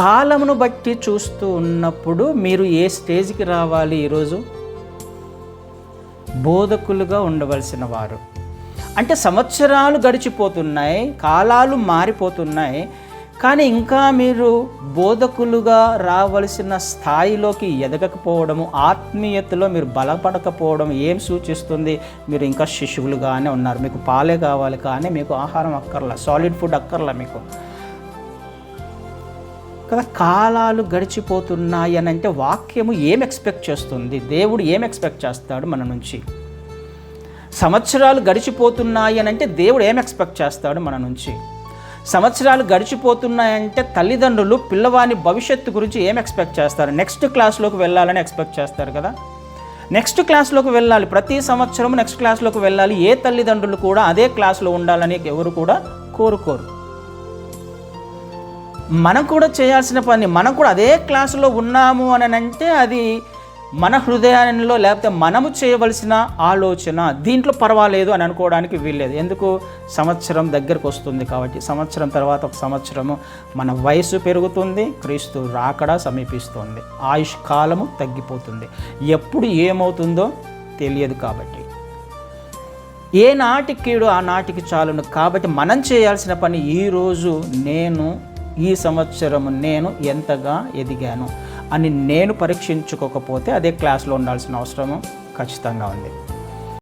కాలమును బట్టి చూస్తూ ఉన్నప్పుడు మీరు ఏ స్టేజ్కి రావాలి ఈరోజు? బోధకులుగా ఉండవలసిన వారు. అంటే సంవత్సరాలు గడిచిపోతున్నాయి కాలాలు మారిపోతున్నాయి కానీ ఇంకా మీరు బోధకులుగా రావలసిన స్థాయిలోకి ఎదగకపోవడము ఆత్మీయతలో మీరు బలపడకపోవడం ఏం సూచిస్తుంది? మీరు ఇంకా శిశువులుగానే ఉన్నారు. మీకు పాలే కావాలి కానీ మీకు ఆహారం అక్కర్లా సాలిడ్ ఫుడ్ అక్కర్లా మీకు. కదా కాలాలు గడిచిపోతున్నాయి అని అంటే వాక్యము ఏం ఎక్స్పెక్ట్ చేస్తుంది? దేవుడు ఏం ఎక్స్పెక్ట్ చేస్తాడు మన నుంచి? సంవత్సరాలు గడిచిపోతున్నాయి అని అంటే దేవుడు ఏం ఎక్స్పెక్ట్ చేస్తాడు మన నుంచి? సంవత్సరాలు గడిచిపోతున్నాయంటే తల్లిదండ్రులు పిల్లవాని భవిష్యత్తు గురించి ఏం ఎక్స్పెక్ట్ చేస్తారు? నెక్స్ట్ క్లాస్లోకి వెళ్ళాలని ఎక్స్పెక్ట్ చేస్తారు కదా? నెక్స్ట్ క్లాస్లోకి వెళ్ళాలి. ప్రతి సంవత్సరం నెక్స్ట్ క్లాస్లోకి వెళ్ళాలి. ఏ తల్లిదండ్రులు కూడా అదే క్లాస్లో ఉండాలని ఎవరు కూడా కోరుకోరు. మనం కూడా చేయాల్సిన పని మనం కూడా అదే క్లాసులో ఉన్నాము అని అంటే అది మన హృదయంలో లేకపోతే మనము చేయవలసిన ఆలోచన దీంట్లో పర్వాలేదు అని అనుకోవడానికి వీల్లేదు. ఎందుకు? సంవత్సరం దగ్గరకు వస్తుంది కాబట్టి. సంవత్సరం తర్వాత ఒక సంవత్సరము మన వయసు పెరుగుతుంది క్రీస్తు రాకడా సమీపిస్తుంది. ఆయుష్ కాలము తగ్గిపోతుంది. ఎప్పుడు ఏమవుతుందో తెలియదు కాబట్టి. ఏ నాటికి కీడు ఆ నాటికి చాలును. కాబట్టి మనం చేయాల్సిన పని ఈరోజు నేను ఈ సంవత్సరం నేను ఎంతగా ఎదిగాను అని నేను పరీక్షించుకోకపోతే అదే క్లాస్లో ఉండాల్సిన అవసరం ఖచ్చితంగా ఉంది.